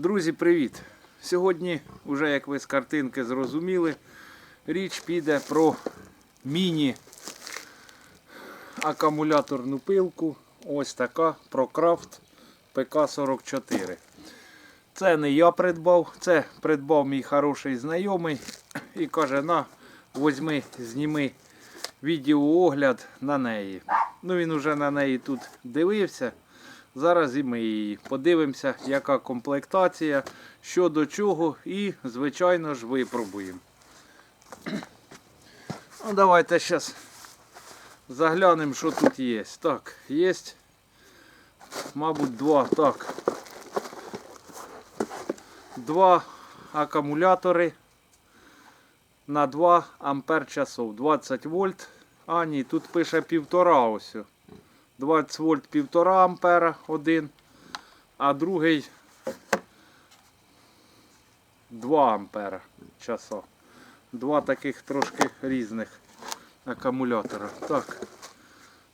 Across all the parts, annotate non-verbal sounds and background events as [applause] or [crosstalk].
Друзі, привіт! Сьогодні, вже як ви з картинки зрозуміли, річ піде про міні акумуляторну пилку. Ось така ProCraft ПК-44. Це не я придбав, це придбав мій хороший знайомий і каже, на, возьми, зніми відеоогляд на неї. Ну він уже на неї тут дивився. Зараз і ми її подивимося, яка комплектація, що до чого, і, звичайно ж, випробуємо. Ну, давайте зараз заглянемо, що тут є. Так, є, мабуть, два. Так. Два акумулятори на 2 ампер часов. 20 вольт. А, ні, тут пише півтора ось. 20 вольт 1,5 ампера один, а другий 2 ампера часа. Два таких трошки різних акумулятора. Так.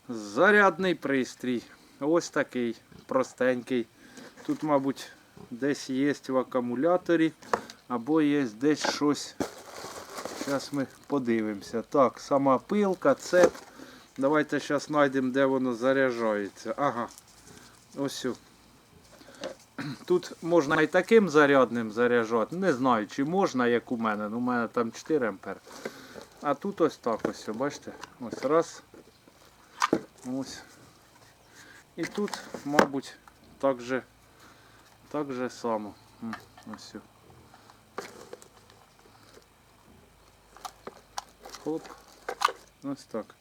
Зарядний пристрій. Ось такий простенький. Тут, мабуть, десь є в акумуляторі, або є десь щось. Зараз ми подивимося. Так, сама пилка, цеп. Давайте зараз знайдемо, де воно заряджається. Ага. Ось. Тут можна і таким зарядним заряджати. Не знаю, чи можна, як у мене. Ну, у мене там 4 ампер. А тут ось так ось, бачите? Ось раз. Ось. І тут, мабуть, так же, так же само. Ось. о. Хоп. Ось так.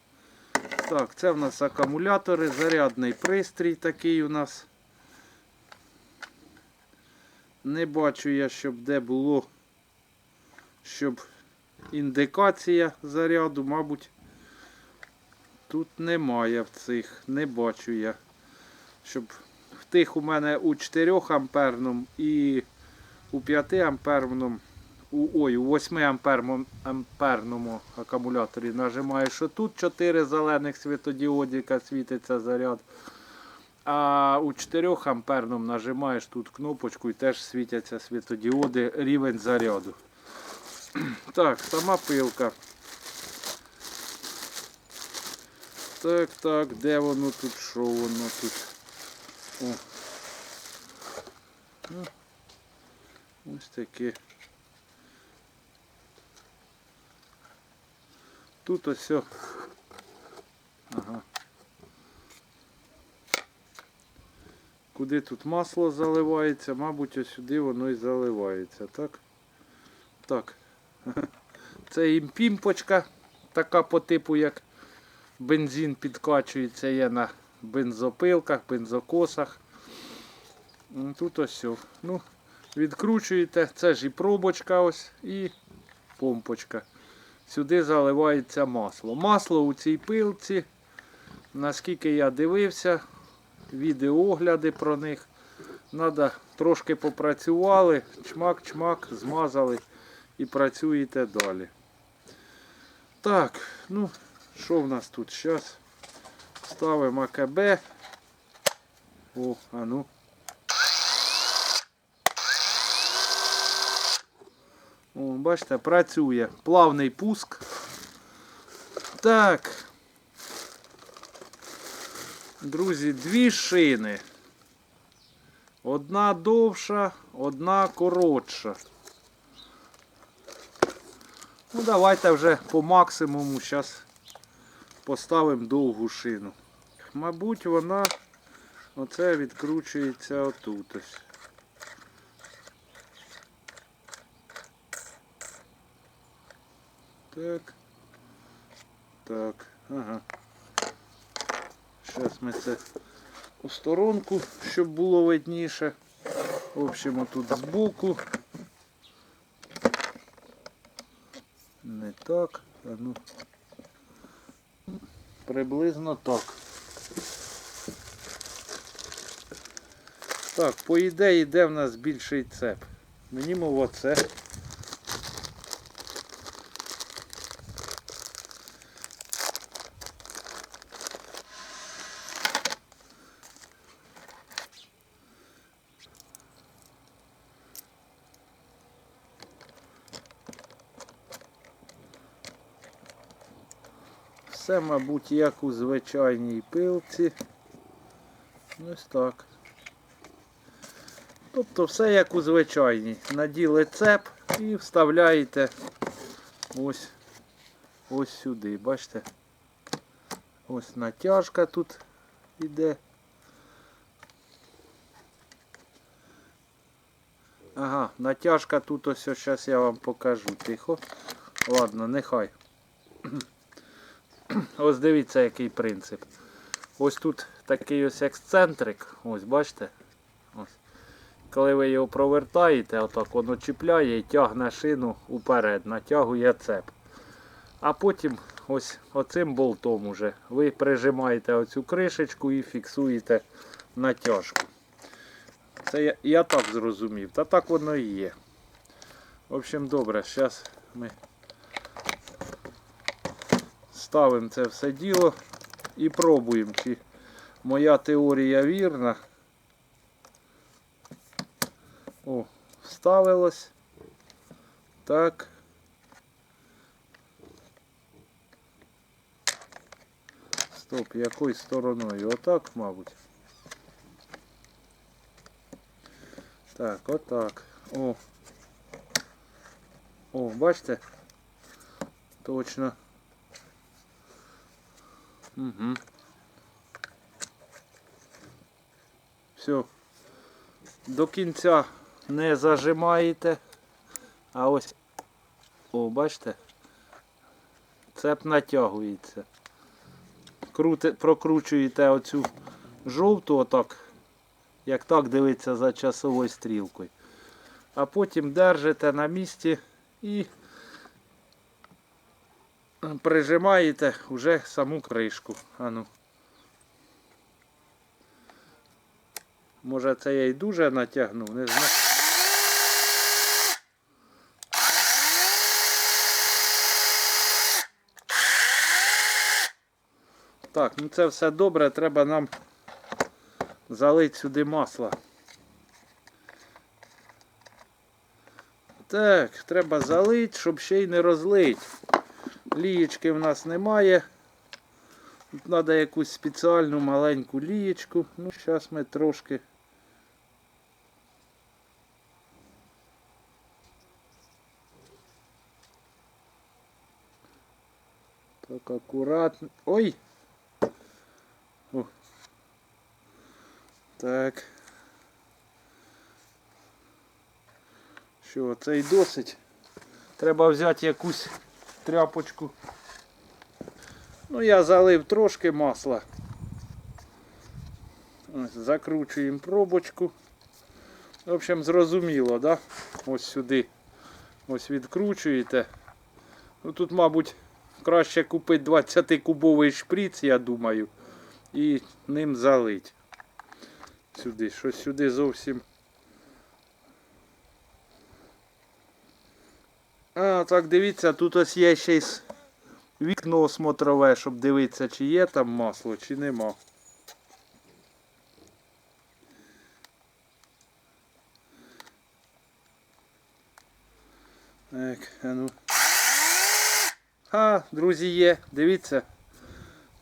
Так, це в нас акумулятори, зарядний пристрій такий у нас. Не бачу я, щоб де було, щоб індикація заряду, мабуть, тут немає в цих, не бачу я. Щоб в тих у мене у 4 амперному і у 5 амперному у, ой, у 8 ампермо- амперному акумуляторі нажимаєш, що тут 4 зелених світодіодіка світиться заряд. А у 4 амперному нажимаєш тут кнопочку і теж світяться світодіоди рівень заряду. [clears throat] Так, сама пилка. Так, так, де воно тут, що воно тут? О. Ну, Ось таке. Тут ось. о. Ага. Куди тут масло заливається, мабуть, ось сюди воно і заливається, так? Так. [laughs] Це імпімпочка, така по типу, як бензин підкачується, є на бензопилках, бензокосах. Тут ось. о. Ну, відкручуєте, це ж і пробочка ось, і помпочка сюди заливається масло. Масло у цій пилці, наскільки я дивився, відеогляди про них. Треба трошки попрацювали, чмак-чмак, змазали і працюєте далі. Так, ну, що в нас тут? Зараз ставимо АКБ. О, а ну. О, бачите, працює. Плавний пуск. Так. Друзі, дві шини. Одна довша, одна коротша. Ну, давайте вже по максимуму зараз поставимо довгу шину. Мабуть, вона оце відкручується отут ось. Так. Так, ага. Зараз ми це у сторонку, щоб було видніше. В общем, тут збоку. Не так, а ну. Приблизно так. Так, по ідеї йде в нас більший цеп. Мені мов Все, мабуть, як у звичайній пилці. Ось так. Тобто все як у звичайній. Наділи цеп і вставляєте ось, ось сюди. Бачите? Ось натяжка тут іде. Ага, натяжка тут ось зараз я вам покажу. Тихо. Ладно, нехай. Ось дивіться, який принцип. Ось тут такий ось ексцентрик. Ось бачите? Ось. Коли ви його провертаєте, отак воно чіпляє і тягне шину уперед, натягує цеп. А потім ось оцим болтом уже ви прижимаєте оцю кришечку і фіксуєте натяжку. Це я, я так зрозумів. Та так воно і є. В общем, добре, зараз ми ставимо це все діло і пробуємо, чи моя теорія вірна. О, вставилось. Так. Стоп, якою стороною? Отак, мабуть. Так, отак. О. О, бачите? Точно. Угу. Все. До кінця не зажимаєте. А ось. О, бачите? Цеп натягується. Крути, прокручуєте оцю жовту отак, як так дивиться за часовою стрілкою. А потім держите на місці і прижимаєте вже саму кришку. Ану. Може це я й дуже натягнув, не знаю. Так, ну це все добре, треба нам залити сюди масло. Так, треба залити, щоб ще й не розлить. Лієчки в нас немає. Тут треба якусь спеціальну маленьку лієчку. Ну, зараз ми трошки. Так, акуратно. Ой! О. Так. Що, це й досить. Треба взяти якусь тряпочку. Ну, я залив трошки масла. Ось, закручуємо пробочку. В общем, зрозуміло, да? Ось сюди. Ось відкручуєте. Ну тут, мабуть, краще купити 20-кубовий шприц, я думаю, і ним залить. Сюди, щось сюди зовсім. А, так дивіться, тут ось є ще вікно смотрове, щоб дивитися, чи є там масло, чи нема. Так, а ну. А, друзі, є, дивіться.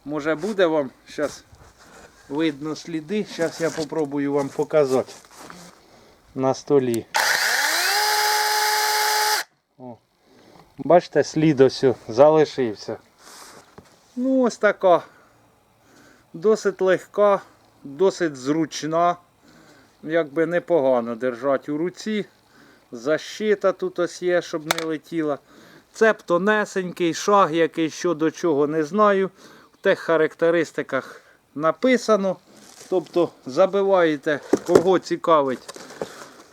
Може буде вам зараз видно сліди. Зараз я попробую вам показати на столі. Бачите, слід ось залишився. Ну, ось така. Досить легка, досить зручна. Якби непогано держати у руці. Защита тут ось є, щоб не летіла. Цеп тонесенький, шаг який що до чого не знаю. В тих характеристиках написано. Тобто забиваєте, кого цікавить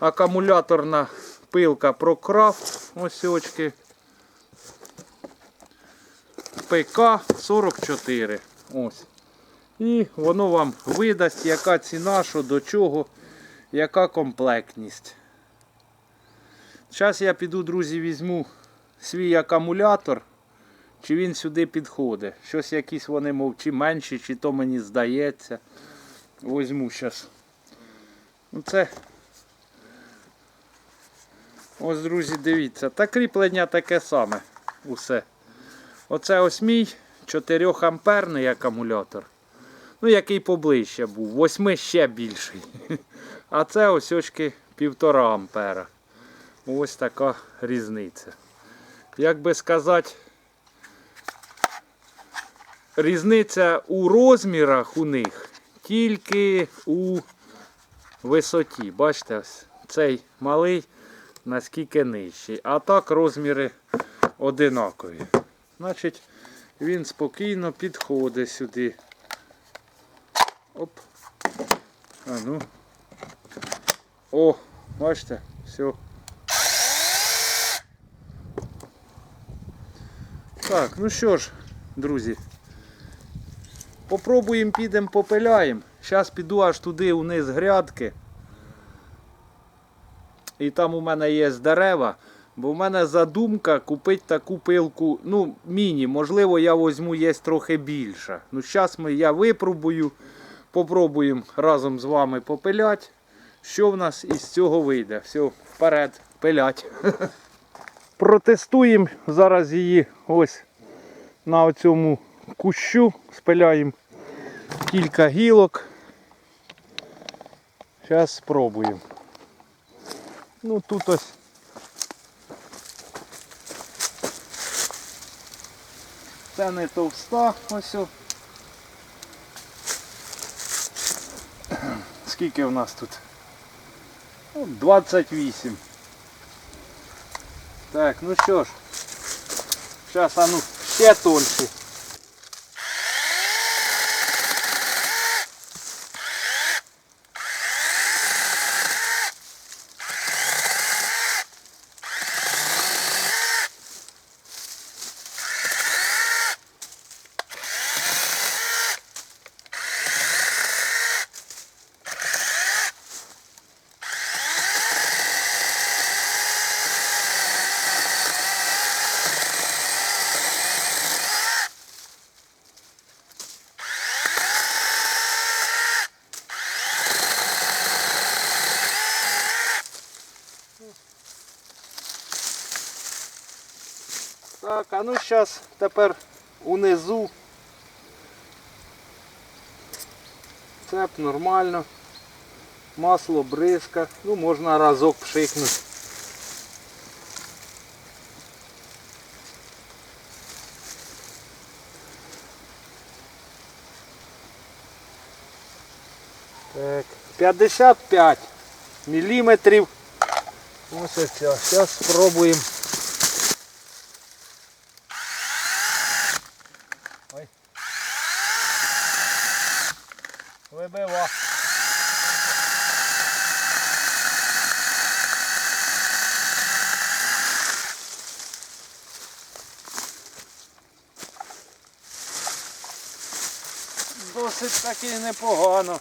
акумуляторна пилка ProCraft. Ось очки. ПК-44. Ось. І воно вам видасть, яка ціна, що до чого, яка комплектність. Зараз я піду, друзі, візьму свій акумулятор, чи він сюди підходить. Щось якісь вони, мов, чи менші, чи то мені здається. Возьму зараз. Ну це. Ось, друзі, дивіться. Та кріплення таке саме. Усе. Оце ось мій 4 амперний акумулятор. Ну, який поближче був. 8 ще більший. [laughs] А це ось очки 1,5 ампера. Ось така різниця. Як би сказати, різниця у розмірах у них тільки у висоті. Бачите, цей малий наскільки нижчий. А так розміри одинакові. Значить, він спокійно підходить сюди. Оп. А ну. О, бачите, все. Так, ну що ж, друзі. Попробуємо, підемо, попиляємо. Зараз піду аж туди униз грядки. І там у мене є дерева. Бо в мене задумка купити таку пилку, ну, міні, можливо, я візьму є трохи більше. Ну, зараз ми, я випробую, попробуємо разом з вами попиляти. Що в нас із цього вийде? Все, вперед, пилять. [laughs] Протестуємо зараз її ось на цьому кущу. Спиляємо кілька гілок. Зараз спробуємо. Ну тут ось. Це не товста ось. Скільки в нас тут? Ну, 28. Так, ну що ж. Зараз, а ну, ще тонші. Так, а ну зараз тепер унизу. Цеп нормально. Масло бризка. Ну можна разок пшикнути. Так, 55 міліметрів. Ось все. Зараз спробуємо. Ой. Вибива. Таки непогано.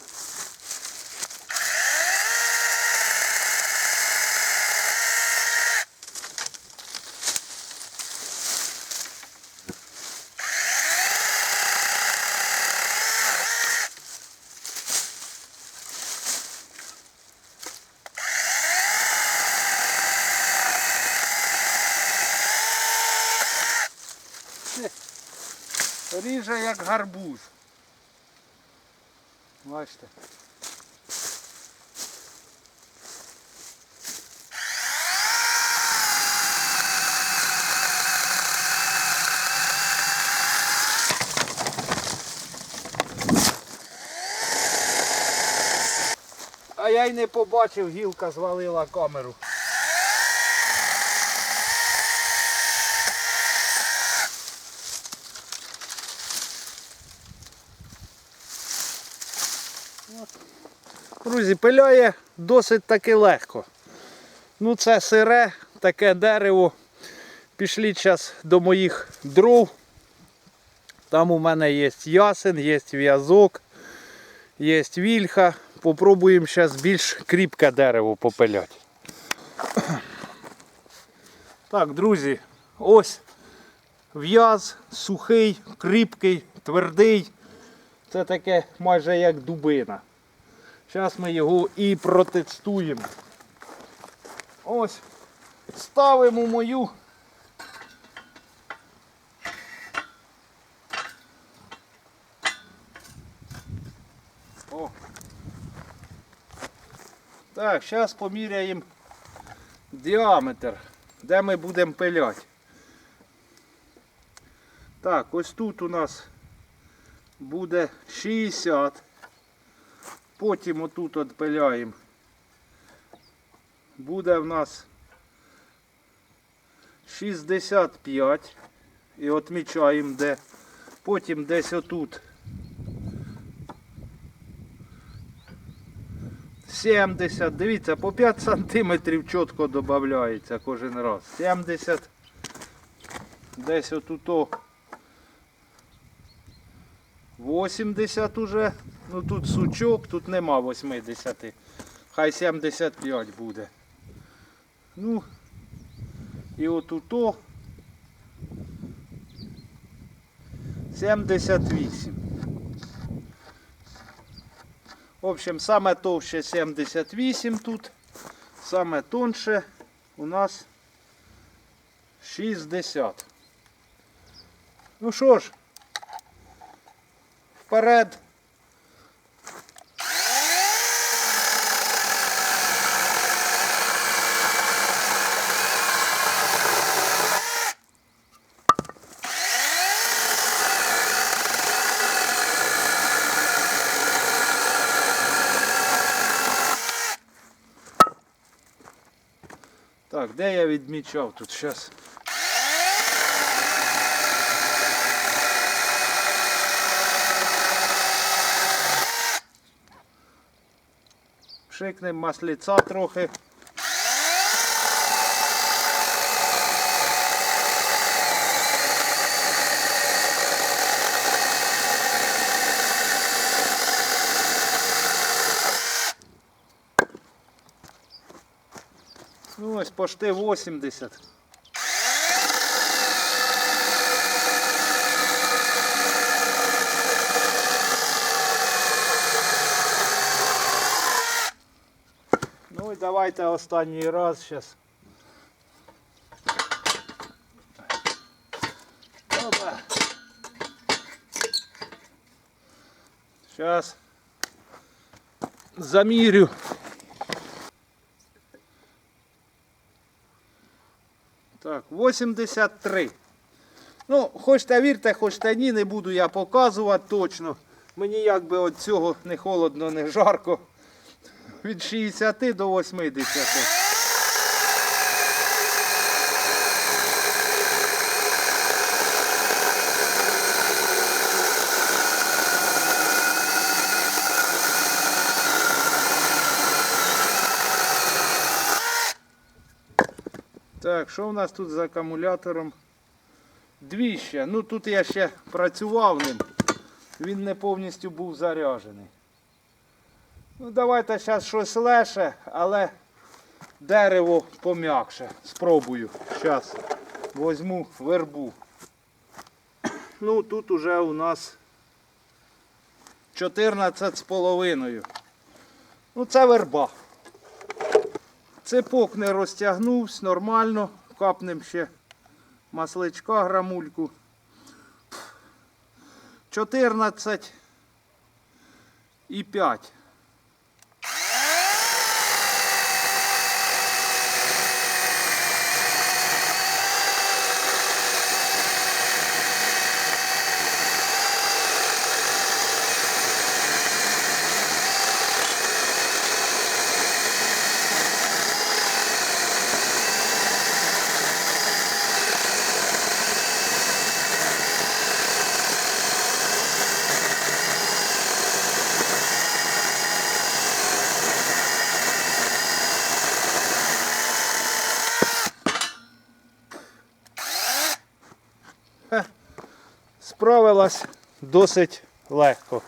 Ріже як гарбуз. Бачите. А я й не побачив, гілка звалила камеру. Друзі, пиляє досить таки легко. Ну це сире, таке дерево. Пішліть зараз до моїх дров. Там у мене є ясен, є в'язок, є вільха. Попробуємо зараз більш кріпке дерево попиляти. Так, друзі, ось в'яз сухий, кріпкий, твердий. Це таке майже як дубина. Зараз ми його і протестуємо. Ось. Ставимо мою. О. Так, зараз поміряємо діаметр, де ми будемо пиляти. Так, ось тут у нас буде 60. Потім отут відпиляємо. Буде в нас 65. І відмічаємо де. Потім десь отут 70. Дивіться, по 5 сантиметрів чітко додається кожен раз. 70. Десь отут 80 уже. Ну тут сучок, тут нема 80. Хай 75 буде. Ну і отут 78. В общем, саме товще 78 тут, саме тонше у нас 60. Ну що ж, вперед. Так, де я відмічав тут зараз? Пшикнем масліця трохи. Ну ось почти 80. Давайте останній раз зараз. Опа. Зараз замірю. Так, 83. Ну, хочете вірте, хочете ні, не буду я показувати точно. Мені якби від цього не холодно, не жарко. Від 60 до 80. Так, що в нас тут з акумулятором? Дві ще. Ну тут я ще працював ним. Він не повністю був заряджений. Ну давайте зараз щось леше, але дерево пом'якше. Спробую. Зараз возьму вербу. Ну тут уже у нас 14 з половиною. Ну це верба. Цепок не розтягнувся, нормально. Капнем ще масличка грамульку. 14 і 5. Досить легко.